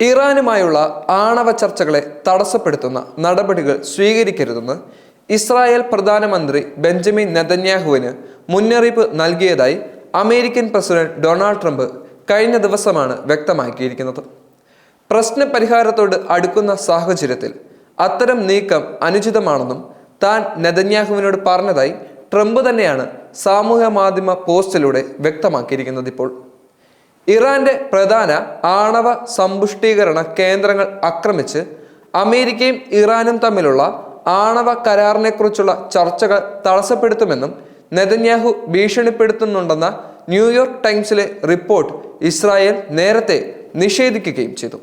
ഇറാനുമായുള്ള ആണവ ചർച്ചകളെ തടസ്സപ്പെടുത്തുന്ന നടപടികൾ സ്വീകരിക്കരുതെന്ന് ഇസ്രായേൽ പ്രധാനമന്ത്രി ബെഞ്ചമിൻ നെതന്യാഹുവിന് മുന്നറിയിപ്പ് നൽകിയതായി അമേരിക്കൻ പ്രസിഡന്റ് ഡൊണാൾഡ് ട്രംപ് കഴിഞ്ഞ ദിവസമാണ് വ്യക്തമാക്കിയിരിക്കുന്നത്. പ്രശ്ന പരിഹാരത്തോട് അടുക്കുന്ന സാഹചര്യത്തിൽ അത്തരം നീക്കം അനുചിതമാണെന്നും താൻ നെതന്യാഹുവിനോട് പറഞ്ഞതായി ട്രംപ് തന്നെയാണ് സാമൂഹ്യ മാധ്യമ പോസ്റ്റിലൂടെ വ്യക്തമാക്കിയിരിക്കുന്നത് ഇപ്പോൾ ഇറാന്റെ പ്രധാന ആണവ സമ്പുഷ്ടീകരണ കേന്ദ്രങ്ങൾ ആക്രമിച്ച് അമേരിക്കയും ഇറാനും തമ്മിലുള്ള ആണവ കരാറിനെക്കുറിച്ചുള്ള ചർച്ചകൾ തടസ്സപ്പെടുത്തുമെന്നും നെതന്യാഹു ഭീഷണിപ്പെടുത്തുന്നുണ്ടെന്ന ന്യൂയോർക്ക് ടൈംസിലെ റിപ്പോർട്ട് ഇസ്രായേൽ നേരത്തെ നിഷേധിക്കുകയും ചെയ്തു.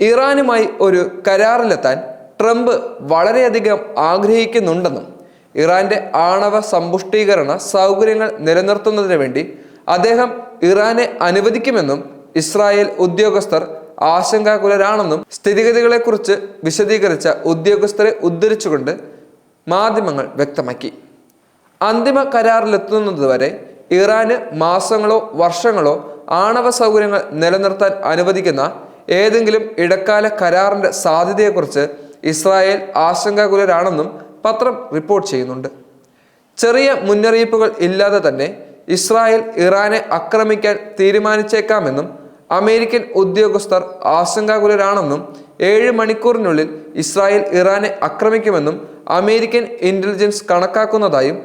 ഇറാനുമായി ഒരു കരാറിലെത്താൻ ട്രംപ് വളരെയധികം ആഗ്രഹിക്കുന്നുണ്ടെന്നും ഇറാന്റെ ആണവ സമ്പുഷ്ടീകരണ സൗകര്യങ്ങൾ നിലനിർത്തുന്നതിന് വേണ്ടി അദ്ദേഹം ഇറാനെ അനുവദിക്കുമെന്നും ഇസ്രായേൽ ഉദ്യോഗസ്ഥർ ആശങ്കാകുലരാണെന്നും സ്ഥിതിഗതികളെക്കുറിച്ച് വിശദീകരിച്ച ഉദ്യോഗസ്ഥരെ ഉദ്ധരിച്ചുകൊണ്ട് മാധ്യമങ്ങൾ വ്യക്തമാക്കി. അന്തിമ കരാറിലെത്തുന്നതുവരെ ഇറാന് മാസങ്ങളോ വർഷങ്ങളോ ആണവ സൗകര്യങ്ങൾ നിലനിർത്താൻ അനുവദിക്കുന്ന ഏതെങ്കിലും ഇടക്കാല കരാറിന്റെ സാധ്യതയെക്കുറിച്ച് ഇസ്രായേൽ ആശങ്കാകുലരാണെന്നും പത്രം റിപ്പോർട്ട് ചെയ്യുന്നുണ്ട്. ചെറിയ മുന്നറിയിപ്പുകൾ ഇല്ലാതെ തന്നെ ഇസ്രായേൽ ഇറാനെ ആക്രമിക്കാൻ തീരുമാനിച്ചേക്കാമെന്നും അമേരിക്കൻ ഉദ്യോഗസ്ഥർ ആശങ്കാകുലരാണെന്നും ഏഴ് മണിക്കൂറിനുള്ളിൽ ഇസ്രായേൽ ഇറാനെ ആക്രമിക്കുമെന്നും അമേരിക്കൻ ഇന്റലിജൻസ് കണക്കാക്കുന്നതായും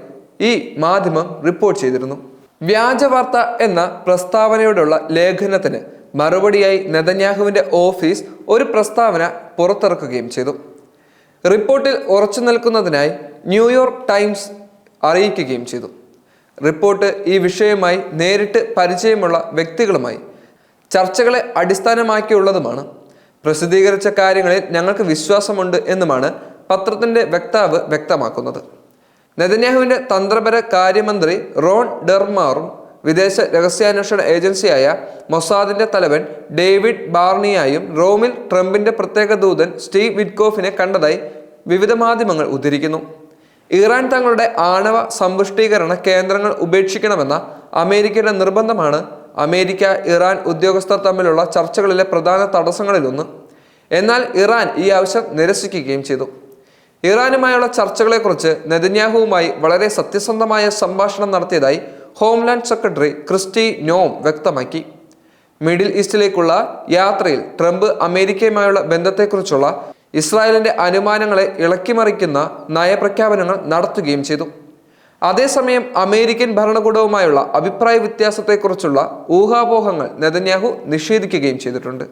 ഈ മാധ്യമം റിപ്പോർട്ട് ചെയ്തിരുന്നു. വ്യാജവാർത്ത എന്ന പ്രസ്താവനയോടുള്ള ലേഖനത്തിന് മറുപടിയായി നെതന്യാഹുവിന്റെ ഓഫീസ് ഒരു പ്രസ്താവന പുറത്തിറക്കുകയും ചെയ്തു. റിപ്പോർട്ടിൽ ഉറച്ചു നിൽക്കുന്നതിനായി ന്യൂയോർക്ക് ടൈംസ് അറിയിക്കുകയും ചെയ്തു. റിപ്പോർട്ട് ഈ വിഷയവുമായി നേരിട്ട് പരിചയമുള്ള വ്യക്തികളുമായി ചർച്ചകളെ അടിസ്ഥാനമാക്കിയുള്ളതുമാണ്. പ്രസിദ്ധീകരിച്ച കാര്യങ്ങളിൽ ഞങ്ങൾക്ക് വിശ്വാസമുണ്ട് എന്നുമാണ് പത്രത്തിന്റെ വക്താവ് വ്യക്തമാക്കുന്നത്. നെതന്യാഹുവിന്റെ തന്ത്രപര കാര്യമന്ത്രി റോൺ ഡെർമാറും വിദേശ രഹസ്യാന്വേഷണ ഏജൻസിയായ മൊസാദിന്റെ തലവൻ ഡേവിഡ് ബാർണിയായും റോമിൽ ട്രംപിന്റെ പ്രത്യേക ദൂതൻ സ്റ്റീവ് വിറ്റ്കോഫിനെ കണ്ടതായി വിവിധ മാധ്യമങ്ങൾ ഉദ്ധരിക്കുന്നു. ഇറാൻ തങ്ങളുടെ ആണവ സമ്പുഷ്ടീകരണ കേന്ദ്രങ്ങൾ ഉപേക്ഷിക്കണമെന്ന അമേരിക്കയുടെ നിർബന്ധമാണ് അമേരിക്ക ഇറാൻ ഉദ്യോഗസ്ഥർ തമ്മിലുള്ള ചർച്ചകളിലെ പ്രധാന തടസ്സങ്ങളിലൊന്ന്. എന്നാൽ ഇറാൻ ഈ ആവശ്യം നിരസിക്കുകയും ചെയ്തു. ഇറാനുമായുള്ള ചർച്ചകളെക്കുറിച്ച് നെതന്യാഹുവുമായി വളരെ സത്യസന്ധമായ സംഭാഷണം നടത്തിയതായി ഹോംലാൻഡ് സെക്രട്ടറി ക്രിസ്റ്റി നോം വ്യക്തമാക്കി. മിഡിൽ ഈസ്റ്റിലേക്കുള്ള യാത്രയിൽ ട്രംപ് അമേരിക്കയുമായുള്ള ബന്ധത്തെക്കുറിച്ചുള്ള ഇസ്രായേലിന്റെ അനുമാനങ്ങളെ ഇളക്കിമറിക്കുന്ന നയപ്രഖ്യാപനങ്ങൾ നടത്തുകയും ചെയ്തു. അതേസമയം അമേരിക്കൻ ഭരണകൂടവുമായുള്ള അഭിപ്രായ വ്യത്യാസത്തെക്കുറിച്ചുള്ള ഊഹാപോഹങ്ങൾ നെതന്യാഹു നിഷേധിക്കുകയും ചെയ്തിട്ടുണ്ട്.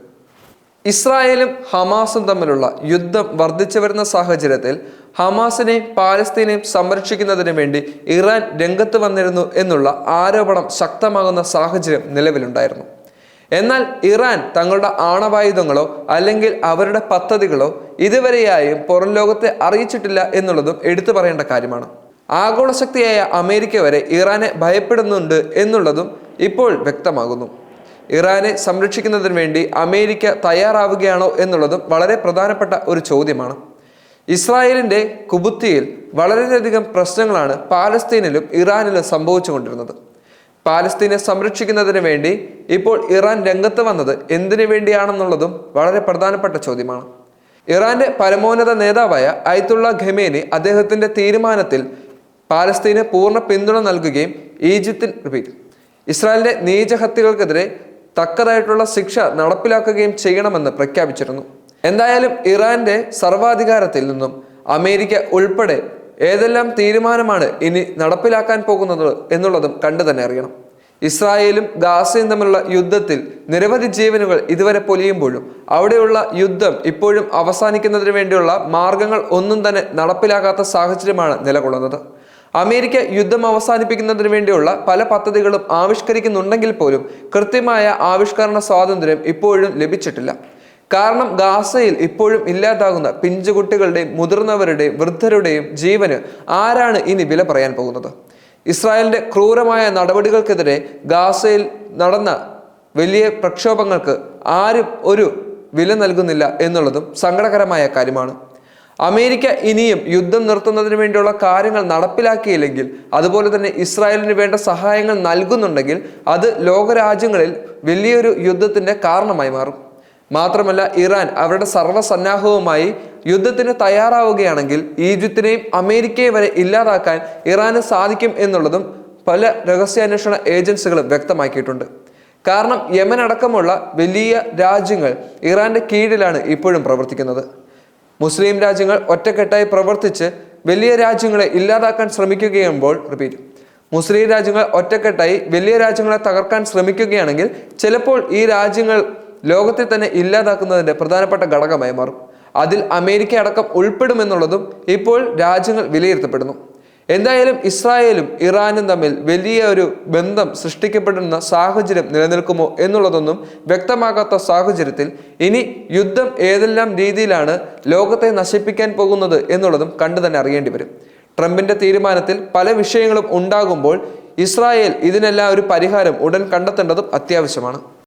ഇസ്രായേലും ഹമാസും തമ്മിലുള്ള യുദ്ധം വർദ്ധിച്ചു വരുന്ന സാഹചര്യത്തിൽ ഹമാസിനെയും പാലസ്തീനെയും സംരക്ഷിക്കുന്നതിന് വേണ്ടി ഇറാൻ രംഗത്ത് വന്നിരുന്നു എന്നുള്ള ആരോപണം ശക്തമാകുന്ന സാഹചര്യം നിലവിലുണ്ടായിരുന്നു. എന്നാൽ ഇറാൻ തങ്ങളുടെ ആണവായുധങ്ങളോ അല്ലെങ്കിൽ അവരുടെ പദ്ധതികളോ ഇതുവരെയായും പുറം ലോകത്തെ അറിയിച്ചിട്ടില്ല എന്നുള്ളതും എടുത്തു പറയേണ്ട കാര്യമാണ്. ആഗോള ശക്തിയായ അമേരിക്ക വരെ ഇറാനെ ഭയപ്പെടുന്നുണ്ട് എന്നുള്ളതും ഇപ്പോൾ വ്യക്തമാകുന്നു. ഇറാനെ സംരക്ഷിക്കുന്നതിന് വേണ്ടി അമേരിക്ക തയ്യാറാവുകയാണോ എന്നുള്ളതും വളരെ പ്രധാനപ്പെട്ട ഒരു ചോദ്യമാണ്. ഇസ്രായേലിന്റെ കുബുത്തിയിൽ വളരെയധികം പ്രശ്നങ്ങളാണ് പാലസ്തീനിലും ഇറാനിലും സംഭവിച്ചുകൊണ്ടിരുന്നത്. പാലസ്തീനെ സംരക്ഷിക്കുന്നതിന് വേണ്ടി ഇപ്പോൾ ഇറാൻ രംഗത്ത് വന്നത് എന്തിനു വേണ്ടിയാണെന്നുള്ളതും വളരെ പ്രധാനപ്പെട്ട ചോദ്യമാണ്. ഇറാന്റെ പരമോന്നത നേതാവായ അയത്തുള്ള ഖമേനി അദ്ദേഹത്തിന്റെ തീരുമാനത്തിൽ പാലസ്തീന് പൂർണ പിന്തുണ നൽകുകയും ഈജിപ്തിൽ റിപ്പീറ്റ് ഇസ്രായേലിന്റെ നീചഹത്യകൾക്കെതിരെ തക്കതായിട്ടുള്ള ശിക്ഷ നടപ്പിലാക്കുകയും ചെയ്യണമെന്ന് പ്രഖ്യാപിച്ചിരുന്നു. എന്തായാലും ഇറാന്റെ സർവാധികാരത്തിൽ നിന്നും അമേരിക്ക ഉൾപ്പെടെ ഏതെല്ലാം തീരുമാനമാണ് ഇനി നടപ്പിലാക്കാൻ പോകുന്നത് എന്നുള്ളതും കണ്ടു തന്നെ അറിയണം. ഇസ്രായേലും ഗാസയും തമ്മിലുള്ള യുദ്ധത്തിൽ നിരവധി ജീവനുകൾ ഇതുവരെ പൊലിയുമ്പോഴും അവിടെയുള്ള യുദ്ധം ഇപ്പോഴും അവസാനിക്കുന്നതിന് വേണ്ടിയുള്ള മാർഗങ്ങൾ ഒന്നും തന്നെ നടപ്പിലാകാത്ത സാഹചര്യമാണ് നിലകൊള്ളുന്നത്. അമേരിക്ക യുദ്ധം അവസാനിപ്പിക്കുന്നതിന് വേണ്ടിയുള്ള പല പദ്ധതികളും ആവിഷ്കരിക്കുന്നുണ്ടെങ്കിൽ പോലും കൃത്യമായ ആവിഷ്കരണ സ്വാതന്ത്ര്യം ഇപ്പോഴും ലഭിച്ചിട്ടില്ല. കാരണം ഗാസയിൽ ഇപ്പോഴും ഇല്ലാതാകുന്ന പിഞ്ചുകുട്ടികളുടെയും മുതിർന്നവരുടെയും വൃദ്ധരുടെയും ജീവന് ആരാണ് ഇനി വില പറയാൻ പോകുന്നത്? ഇസ്രായേലിന്റെ ക്രൂരമായ നടപടികൾക്കെതിരെ ഗാസയിൽ നടന്ന വലിയ പ്രക്ഷോഭങ്ങൾക്ക് ആരും ഒരു വില നൽകുന്നില്ല എന്നുള്ളതും സങ്കടകരമായ കാര്യമാണ്. അമേരിക്ക ഇനിയും യുദ്ധം നിർത്തുന്നതിന് വേണ്ടിയുള്ള കാര്യങ്ങൾ നടപ്പിലാക്കിയില്ലെങ്കിൽ അതുപോലെ തന്നെ ഇസ്രായേലിന് വേണ്ട സഹായങ്ങൾ നൽകുന്നുണ്ടെങ്കിൽ അത് ലോകരാജ്യങ്ങളിൽ വലിയൊരു യുദ്ധത്തിന്റെ കാരണമായി മാറും. മാത്രമല്ല ഇറാൻ അവരുടെ സർവസന്നാഹവുമായി യുദ്ധത്തിന് തയ്യാറാവുകയാണെങ്കിൽ ഈജിപ്തിനെയും അമേരിക്കയെ വരെ ഇല്ലാതാക്കാൻ ഇറാന് സാധിക്കും എന്നുള്ളതും പല രഹസ്യാന്വേഷണ ഏജൻസികളും വ്യക്തമാക്കിയിട്ടുണ്ട്. കാരണം യമൻ അടക്കമുള്ള വലിയ രാജ്യങ്ങൾ ഇറാന്റെ കീഴിലാണ് ഇപ്പോഴും പ്രവർത്തിക്കുന്നത്. മുസ്ലിം രാജ്യങ്ങൾ ഒറ്റക്കെട്ടായി പ്രവർത്തിച്ച് വലിയ രാജ്യങ്ങളെ ഇല്ലാതാക്കാൻ ശ്രമിക്കുകയാകുമ്പോൾ റിപ്പീറ്റ് മുസ്ലിം രാജ്യങ്ങൾ ഒറ്റക്കെട്ടായി വലിയ രാജ്യങ്ങളെ തകർക്കാൻ ശ്രമിക്കുകയാണെങ്കിൽ ചിലപ്പോൾ ഈ രാജ്യങ്ങൾ ലോകത്തെ തന്നെ ഇല്ലാതാക്കുന്നതിന്റെ പ്രധാനപ്പെട്ട ഘടകമായി മാറും അതിൽ അമേരിക്ക അടക്കം ഉൾപ്പെടുമെന്നുള്ളതും ഇപ്പോൾ രാജ്യങ്ങൾ വിലയിരുത്തപ്പെടുന്നു. എന്തായാലും ഇസ്രായേലും ഇറാനും തമ്മിൽ വലിയ ഒരു ബന്ധം സൃഷ്ടിക്കപ്പെടുന്ന സാഹചര്യം നിലനിൽക്കുമോ എന്നുള്ളതൊന്നും വ്യക്തമാകാത്ത സാഹചര്യത്തിൽ ഇനി യുദ്ധം ഏതെല്ലാം രീതിയിലാണ് ലോകത്തെ നശിപ്പിക്കാൻ പോകുന്നത് എന്നുള്ളതും കണ്ടു തന്നെ അറിയേണ്ടി വരും. ട്രംപിന്റെ തീരുമാനത്തിൽ പല വിഷയങ്ങളും ഉണ്ടാകുമ്പോൾ ഇസ്രായേൽ ഇതിനെല്ലാം ഒരു പരിഹാരം ഉടൻ കണ്ടെത്തേണ്ടതും അത്യാവശ്യമാണ്.